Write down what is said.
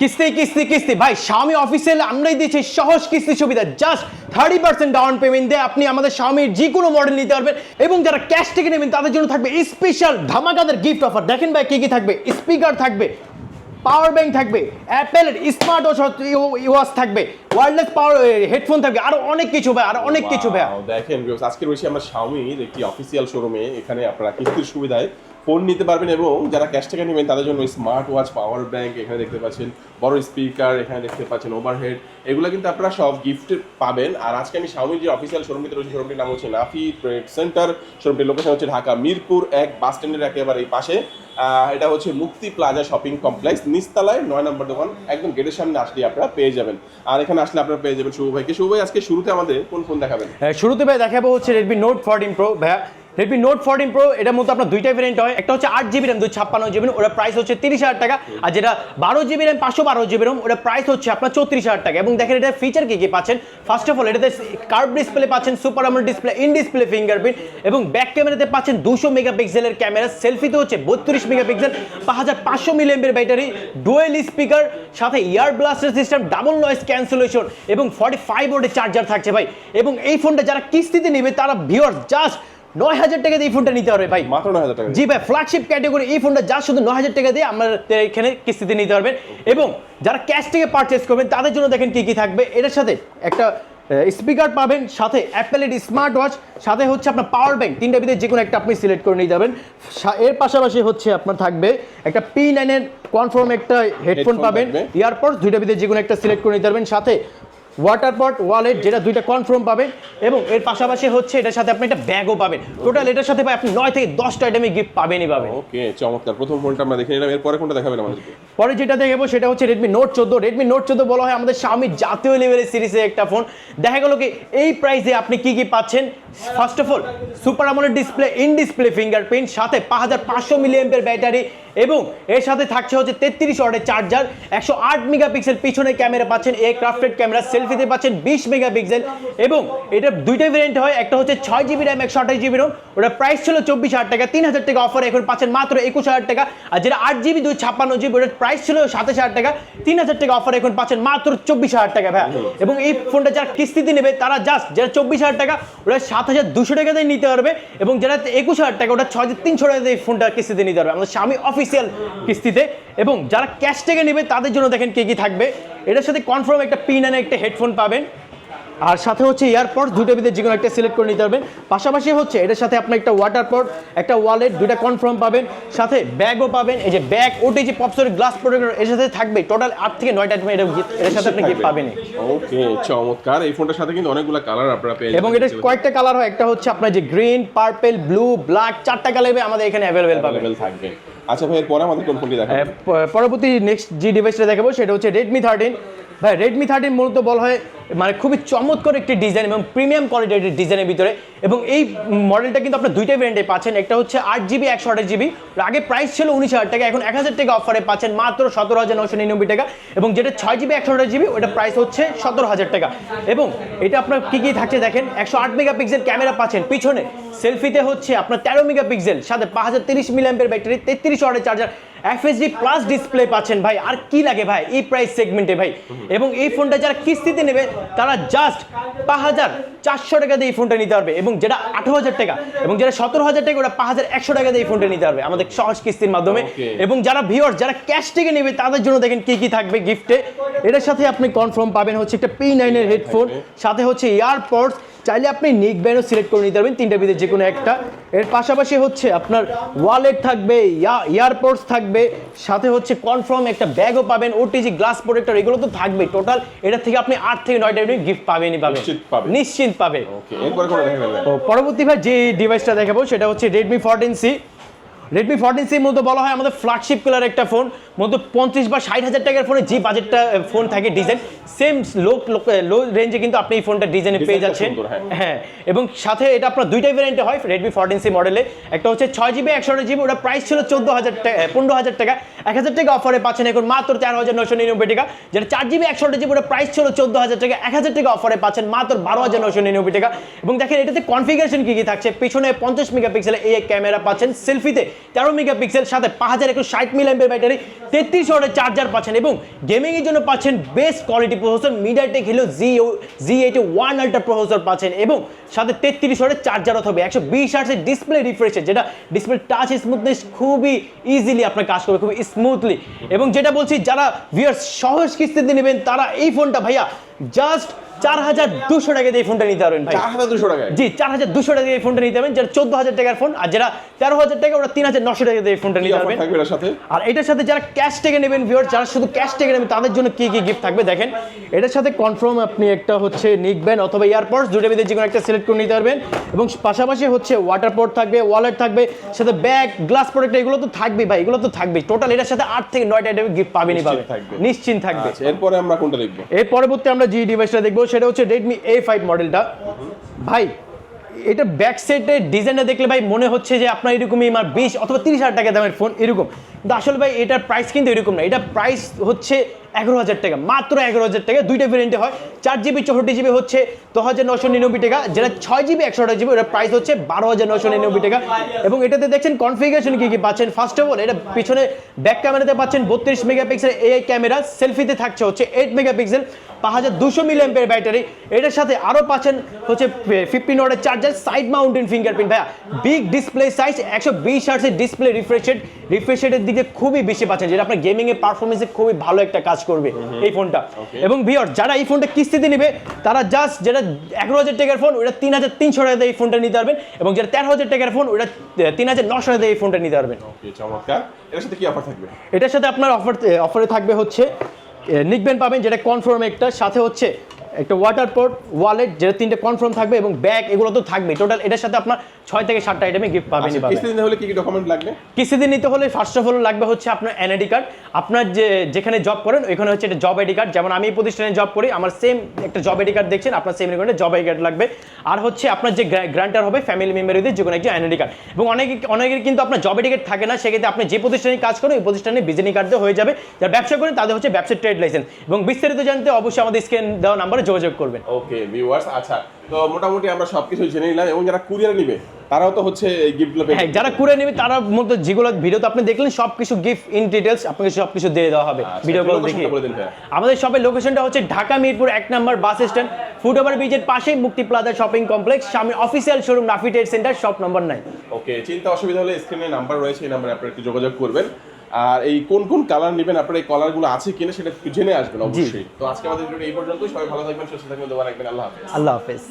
কিস্তি কিস্তি কিস্তি। ভাই স্বামী অফিসিয়াল আমরাই দিয়েছি, সহজ কিস্তি সুবিধা। Just thirty percent down payment দিয়ে আপনি আমাদের স্বামীর যে কোনো মডেল নিতে পারবেন এবং যারা ক্যাশ থেকে নেবেন, তাদের জন্য থাকবে স্পেশাল ধামাকাদের গিফট অফার দেখেন ভাই, কি কি থাকবে? স্পিকার থাকবে পাওয়ার ব্যাংক থাকবে অ্যাপেলের স্মার্ট ওয়াচ থাকবে ওয়্যারলেস পাওয়ার হেডফোন থাকবে, আরও অনেক কিছু ভাই, আরও অনেক কিছু ভাই। দেখেন আজকে রয়েছে আমরা শাওমির একটি অফিসিয়াল শোরুমে এখানে আপনারা কিস্তির সুবিধায় ফোন নিতে পারবেন এবং যারা ক্যাশ টাকা নেবেন তাদের জন্য স্মার্ট ওয়াচ পাওয়ার ব্যাঙ্ক এখানে দেখতে পাচ্ছেন। বড় স্পিকার এখানে দেখতে পাচ্ছেন ওভারহেড এগুলো কিন্তু আপনারা সব গিফট পাবেন। আর আজকে আমি শাওমির যে অফিসিয়াল শোরুমটিতে রয়েছে শোরুমটির নাম হচ্ছে নাফি ট্রেড সেন্টার শোরুমটির লোকেশন হচ্ছে ঢাকা মিরপুর এক বাস স্ট্যান্ডের একেবারে এই পাশে। এটা হচ্ছে মুক্তি প্লাজা শপিং কমপ্লেক্স নিচতলায় নয় নম্বর দোকান একদম গেটের সামনে আসলে আপনারা পেয়ে যাবেন। আর এখানে আসলে আপনারা পেয়ে যাবেন শুভ ভাইকে। শুভ ভাই আজকে শুরুতে আমাদের কোন ফোন দেখাবেন? হ্যাঁ, শুরুতে ভাই দেখাবো হচ্ছে রেডমি নোট ফোরটিন প্রো ভাইয়া রেডমি নোট ফোরটিন প্রো এটার মধ্যে আপনার দুইটা ভেরিয়েন্ট হয়। একটা হচ্ছে আট জিবি র্যাম দুই ছাপ্পান্ন জিবি ওটা প্রাইস হচ্ছে তিরিশ হাজার টাকা। আর যেটা বারো জিবি র্যাম পাঁচশো বারো জিবি র্যাম ওটা প্রাইস হচ্ছে আপনার চৌত্রিশ হাজার টাকা। এবং দেখেন এটা ফিচার কি কি পাচ্ছেন? ফার্স্ট অফ অল এটাতে কার্ভ ডিসপ্লে পাচ্ছেন super AMOLED display in display fingerprint এবং ব্যাক ক্যামেরাতে পাচ্ছেন দুশো মেগাপিক্সেলের ক্যামেরা সেলফিতে হচ্ছে বত্রিশ মেগাপিক্সেল পাঁচ হাজার পাঁচশো মিলিয়ামের ব্যাটারি ডুয়েল স্পিকার সাথে ear blaster system double noise cancellation এবং ফর্টি ফাইভ ওয়াটের চার্জার থাকছে ভাই। এবং এই ফোনটা যারা কিস্তিতে নেবে, তারা ভিওর জাস্ট নয় হাজার টাকা দিয়ে এই ফোনটা নিতে পারবে ভাই। মাত্র নয় হাজার টাকা জি ভাই ফ্ল্যাগশিপ ক্যাটাগরি এই ফোনটা যা শুধু নয় হাজার টাকা দিয়ে আমাদের এখানে কিস্তিতে নিতে পারবেন। এবং যারা ক্যাশ থেকে পারচেস করবেন তাদের জন্য দেখেন কি কি থাকবে। এটার সাথে একটা স্পিকার পাবেন সাথে অ্যাপেলের স্মার্ট ওয়াচ সাথে হচ্ছে আপনার পাওয়ার ব্যাংক তিনটা ভিতরে যে কোনো একটা আপনি সিলেক্ট করে নিয়ে যাবেন এর পাশাপাশি হচ্ছে আপনার থাকবে একটা পি নাইনের কনফার্ম একটা হেডফোন পাবেন। ইয়ারপডস দুইটা ভিতরে যে কোনো একটা সিলেক্ট করে নিতে পারবেন। সাথে ওয়াটার পট ওয়ালেট যেটা দুইটা কনফার্ম পাবেন এবং এর পাশাপাশি হচ্ছে এটার সাথে আপনি একটা ব্যাগও পাবেন। টোটাল এটার সাথে আপনি নয় থেকে দশটা আইটেমে গিফট পাবেনই পাবেন। ওকে চমৎকার। প্রথম ফোনটা আমরা দেখে নিলাম এরপরে কোনটা দেখাবেন আমাদেরকে পরে যেটা দেখাবো সেটা হচ্ছে রেডমি নোট চোদ্দ। রেডমি নোট চোদ্দ বলা হয় আমাদের স্বামীর জাতীয় লেভেলের সিরিজের একটা ফোন দেখা গেল কি এই প্রাইসে আপনি কি কি পাচ্ছেন? ফার্স্ট অফ অল সুপার আমলের ডিসপ্লে ইন ডিসপ্লে ফিঙ্গারপ্রিন্ট সাথে পাঁচ হাজার পাঁচশো মিলিয়ামের ব্যাটারি এবং এর সাথে থাকছে হচ্ছে তেত্রিশ ওয়াটের চার্জার একশো আট মেগাপিক্সেল পিছনে ক্যামেরা পাচ্ছেন এ ক্রাফটেড ক্যামেরা সেলফিতে পাচ্ছেন বিশ মেগাপিক্সেল এবং এটা দুইটা ভেরিয়েন্ট হয়। একটা হচ্ছে ছয় জিবি র্যাম একশো আঠাশ জিবি রোম ওটা প্রাইস ছিল চব্বিশ হাজার টাকা, তিন হাজার টাকা অফার এখন পাচ্ছেন মাত্র একুশ হাজার টাকা। আর যেটা আট জিবি দুই ছাপ্পান্ন জিবি ওটার প্রাইস ছিল সাতাশ হাজার টাকা, তিন হাজার টাকা অফার এখন পাচ্ছেন মাত্র চব্বিশ হাজার টাকা ভাই এবং এই ফোনটা যারা কিস্তিতে নেবে, তারা জাস্ট যারা চব্বিশ হাজার টাকা ওটা সাত হাজার দুশো টাকা দিয়ে নিতে পারবে এবং যারা একুশ হাজার টাকা ওটা ছয় হাজার তিনশো টাকা দিয়ে এই ফোনটা কিস্তিতে নিতে পারবে। আমাদের স্বামী অফিসিয়াল কিস্তিতে। এবং যারা ক্যাশ থেকে নেবে, তাদের জন্য দেখেন কি কি থাকবে। এটার সাথে কনফার্ম একটা পিন আনে একটা হেডফোন পাবেন। আর সাথে হচ্ছে এয়ারপড দুটো ভিতরে যে কোনো একটা সিলেক্ট করে নিতে পারবেন। পাশাপাশি হচ্ছে এটার সাথে আপনি একটা ওয়াটার পট একটা ওয়ালেট দুটা কনফার্ম পাবেন। সাথে ব্যাগও পাবেন। এই যে ব্যাগ ওটি যে পপসের গ্লাস প্রোটেক্টর এর সাথে থাকবে। টোটাল আট থেকে নয়টা আইটেম এটা এর সাথে আপনি গিফট পাবেন ওকে চমৎকার। এই ফোনটার সাথে কিন্তু অনেকগুলো কালার আপনারা পেয়ে এবং। এটা কয়েকটা কালার হয়। একটা হচ্ছে আপনার যে গ্রিন পার্পেল ব্লু ব্ল্যাক চারটা কালার আমাদের এখানে অ্যাভেলেবেল পাবেন। থাকবে। আচ্ছা ভাই এরপরে আমাদের কোন ফোনটি প- পরবর্তী নেক্সট যে ডিভাইসটা দেখাবো সেটা হচ্ছে রেডমি থার্টিন ভাই রেডমি থার্টিন মূলত বলা হয় মানে খুবই চমৎকার একটি ডিজাইন এবং প্রিমিয়াম কোয়ালিটির ডিজাইনের ভিতরে। এবং এই মডেলটা কিন্তু আপনার দুইটা ভ্যারিয়েন্টে পাচ্ছেন। একটা হচ্ছে আট জিবি একশো আঠাশ জিবি আগে প্রাইস ছিল উনিশ হাজার টাকা, এখন এক হাজার টাকা অফারে পাচ্ছেন মাত্র সতেরো হাজার নশো নিরানব্বই টাকা। এবং যেটা ছয় জিবি একশো আঠাশ জিবি ওটা প্রাইস হচ্ছে সতেরো হাজার টাকা। এবং এটা আপনার কী কী থাকছে দেখেন, একশো আট মেগাপিক্সেল ক্যামেরা পাচ্ছেন। পিছনে সেলফিতে হচ্ছে আপনার তেরো মেগাপিক্সেল সাথে পাঁচ হাজার তিরিশ মিলিয়ামের ব্যাটারি তেত্রিশ ওয়াটের চার্জার এফএসডি প্লাস ডিসপ্লে পাচ্ছেন ভাই। আর কি লাগে ভাই? এই প্রাইস সেগমেন্টে ভাই। এবং এই ফোনটা যারা কিস্তিতে নেবে তারা জাস্ট পাঁচ হাজার চারশো টাকা দিয়ে এই ফোনটা নিতে পারবে। এবং যেটা আঠারো হাজার টাকা এবং যেটা সতেরো হাজার টাকা ওটা পাঁচ হাজার একশো টাকা দিয়ে এই ফোনটা নিতে পারবে আমাদের সহজ কিস্তির মাধ্যমে. এবং যারা ভিওর যারা ক্যাশ থেকে নেবে তাদের জন্য দেখেন কি কি থাকবে গিফটে এটার সাথে আপনি কনফার্ম পাবেন হচ্ছে একটা পি নাইনের হেডফোন সাথে হচ্ছে ইয়ারপডস চাইলে আপনি নিক ব্যান্ডও সিলেক্ট করে নিতে পারবেন তিনটা ভিতরে যে কোনো একটা। এর পাশাপাশি হচ্ছে আপনার ওয়ালেট থাকবে ইয়ারপোর্টস থাকবে সাথে হচ্ছে কনফার্ম একটা ব্যাগও পাবেন ওটিজি গ্লাস প্রোটেক্টর এগুলো তো থাকবে। টোটাল এটা থেকে আপনি আট থেকে নয়টা গিফট পাবেনই পাবেন। নিশ্চিত পাবে পরবর্তী ভাই যে ডিভাইসটা দেখাবো সেটা হচ্ছে Redmi fourteen C Redmi fourteen সির মধ্যে বলা হয় আমাদের ফ্ল্যাগশিপ কালার একটা ফোন মধ্যে পঞ্চাশ বা ষাট হাজার টাকার ফোনে যে বাজেটটা ফোন থাকে ডিজাইন সেম লো লো রেঞ্জে কিন্তু আপনি এই ফোনটা ডিজাইনে পেয়ে যাচ্ছেন। হ্যাঁ। হ্যাঁ এবং সাথে এটা আপনার দুইটাই ভ্যারিয়েন্টে হয় রেডমি ফোরটিন সি মডেলে একটা হচ্ছে ছয় জিবি একশো জিবি ওটা প্রাইস ছিল চোদ্দ হাজার টাকা পনেরো হাজার টাকা। এক হাজার টাকা অফারে পাচ্ছেন এখন মাত্র তেরো হাজার নশো নিরানব্বই টাকা। যেটা চার জিবি একশো জিবি ওটা প্রাইস ছিল চোদ্দ হাজার টাকা। এক হাজার টাকা অফারে পাচ্ছেন মাত্র বারো হাজার নশো নিরানব্বই টাকা। এবং দেখেন এটাতে কনফিগারেশন কী কী থাকছে? পিছনে পঞ্চাশ মেগাপিক্সেলের এই ক্যামেরা পাচ্ছেন সেলফিতে তেরো মেগাপিক্সেল, সাথে পাঁচ হাজার একশো ষাট মিলিয়ামের ব্যাটারি তেত্রিশ ওয়াটের চার্জার পাচ্ছেন এবং গেমিংয়ের জন্য পাচ্ছেন best quality processor MediaTek Helio G G eighty one ultra processor পাচ্ছেন এবং সাথে তেত্রিশ ওয়াটের চার্জারও থাকবে। একশো বিশ আর্টসের ডিসপ্লে রিফ্রেশের যেটা ডিসপ্লে টাচ স্মুথনেস খুবই ইজিলি আপনার কাজ করবে, খুবই স্মুথলি এবং যেটা বলছি, যারা ভিউয়ার্স সহজ কিস্তিতে নেবেন, তারা এই ফোনটা ভাইয়া জাস্ট চার হাজার দুশো টাকা দিয়ে ফোনটা নিতে পারবেন ভাই। চার হাজার দুশো টাকায়? জি চার হাজার দুশো টাকা দিয়ে ফোনটা নিতে পারবেন যেটা চোদ্দ হাজার টাকার ফোন আর যারা তেরো হাজার টাকা ওরা তিন হাজার নশো টাকা দিয়ে ফোনটা নিতে পারবেন। আর এটার সাথে যারা ক্যাশ থেকে নেবেন ভিউয়ার যারা শুধু ক্যাশ থেকে নেবেন তাদের জন্য কি কি গিফট থাকবে দেখেন। এটার সাথে কনফার্ম আপনি একটা হচ্ছে নিকবেন অথবা এয়ারপডস দুটোর ভিতরে যে কোনো একটা সিলেক্ট করে নিতে পারবেন। এবং পাশাপাশি হচ্ছে ওয়াটার পোর্ট থাকবে ওয়ালেট থাকবে সাথে ব্যাগ গ্লাস প্রোডাক্ট এগুলো তো থাকবেই ভাই এগুলো তো থাকবেই। টোটাল এটার সাথে আট থেকে নয়টা গিফট পাবেনই নিশ্চিত পাবে থাকবে। নিশ্চিন্ত থাকবে। আচ্ছা এরপরে আমরা কোনটা দেখব? এর পরবর্তী আমরা যে ডিভাইসটা দেখব সেটা হচ্ছে রেডমি এ ফাইভ মডেলটা ভাই, এটা ব্যাক সাইডের ডিজাইনটা দেখলে ভাই মনে হচ্ছে যে আপনার এরকমই আমার বিশ অথবা তিরিশ হাজার টাকা দামের ফোন এরকম। কিন্তু আসলে ভাই এটার প্রাইস কিন্তু এরকম না। এটা প্রাইস হচ্ছে এগারো হাজার টাকা। মাত্র এগারো হাজার টাকা দুইটা ভেরিয়েন্টে হয়। চার জিবি চৌষট্টি জিবি হচ্ছে দশ হাজার নশো নিরানব্বই টাকা। যেটা ছয় জিবি একশো আঠাশ জিবি ওটার প্রাইস হচ্ছে বারো হাজার নশো নিরানব্বই টাকা। এবং এটাতে দেখছেন কনফিগারেশন কি কি পাচ্ছেন? ফার্স্ট অফ অল এটা পিছনে ব্যাক ক্যামেরাতে পাচ্ছেন বত্রিশ মেগাপিক্সেল এআই ক্যামেরা সেলফিতে থাকছে হচ্ছে এইট মেগাপিক্সেল পাঁচ হাজার দুশো মিলিয়ামের ব্যাটারি এটার সাথে আরও পাচ্ছেন হচ্ছে ফিফটিন ওয়াটের চার্জার সাইড মাউন্টেন ফিঙ্গারপ্রিন্ট ভাইয়া বিগ ডিসপ্লে সাইজ একশো বিশ আর্টসের ডিসপ্লে রিফ্রেশেড রিফ্রেশেডের দিকে খুবই বেশি পাচ্ছেন, যেটা আপনার গেমিংয়ের পারফরমেন্সে খুবই ভালো একটা কাজ করবে এই ফোনটা। এবং ভিওর যারা এই ফোনটা কিস্তিতে নেবে তারা জাস্ট যেটা এগারো হাজার টাকার ফোন ওটা তিন হাজার তিনশো টাকা দিয়ে এই ফোনটা নিতে পারবেন। এবং যেটা তেরো হাজার টাকার ফোন ওটা তিন হাজার নশো টাকা দিয়ে এই ফোনটা নিতে পারবেন। চমৎকার। এটার সাথে কি অফার থাকবে? এটার সাথে আপনার অফার অফারে থাকবে হচ্ছে নিকবেন পাবেন যেটা কনফার্ম একটা। সাথে হচ্ছে একটা ওয়াটার পোর্ট ওয়ালেট যেটা তিনটে কনফার্ম থাকবে এবং ব্যাগ এগুলো তো থাকবে টোটাল এটার সাথে আপনার ছয় থেকে সাতটা আইটেমে গিফট আচ্ছা, পাবেন। কিস্তি দিতে হলে কি কি ডকুমেন্ট লাগবে? কিস্তিতে নিতে হলে ফার্স্ট অফ অল লাগবে হচ্ছে আপনার এনআইডি কার্ড আপনার যে যেখানে জব করেন ওইখানে হচ্ছে একটা জব আইডি কার্ড যেমন আমি এই প্রতিষ্ঠানে জব করি আমার সেম একটা জব আইডি কার্ড দেখছেন আপনার সেম এখানে জব আইডি কার্ড লাগবে। আর হচ্ছে আপনার যে গ্রান্টার হবে ফ্যামিলি মেম্বারদের যে কোনো একটা এনআইডি কার্ড এবং অনেকে অনেকের কিন্তু আপনার জব আইডি কার্ড থাকে না সেক্ষেত্রে আপনি যে প্রতিষ্ঠানে কাজ করেন ওই প্রতিষ্ঠানে বিজনেস কার্ড দিয়ে হয়ে যাবে। যারা ব্যবসা করেন তাদের হচ্ছে ব্যবসার ট্রেড লাইসেন্স এবং বিস্তারিত জানতে অবশ্যই আমাদের স্ক্রিন দেওয়া নাম্বারে যোগাযোগ করবেন। ওকে ভিউয়ার্স আচ্ছা। তো মোটামুটি আমরা সবকিছু জেনে নিলাম এবং যারা কুরিয়ার নিবে তারাও তো হচ্ছে এই গিফটগুলো হ্যাঁ যারা করে নেবে তারা মূলত যেগুলো ভিডিওতে আপনি দেখলেন সব কিছু গিফট ইন ডিটেলস আপনাকে সব কিছু দিয়ে দেওয়া হবে আচ্ছা, ভিডিও একটু কল দেখে। ভাইয়া। আমাদের শপের লোকেশনটা হচ্ছে ঢাকা মিরপুর এক number bus stand foot over ব্রিজের পাশেই মুক্তি প্লাজা শপিং কমপ্লেক্স সামনে official showroom Nafi trade centre shop number nine okay চিন্তা অসুবিধা হলে স্ক্রিনে নাম্বার রয়েছে এই নাম্বারে আপনারা একটু যোগাযোগ করবেন। আর এই কোন কোন কালার নেবেন আপনার এই কালারগুলো আছে কিনা সেটা জেনে আসবেন অবশ্যই। তো আজকে আমাদের ভিডিও এই পর্যন্তই। সবাই ভালো থাকবেন সুস্থ থাকবেন দোয়া রাখবেন। আল্লাহ হাফেজ। আল্লাহ হাফেজ।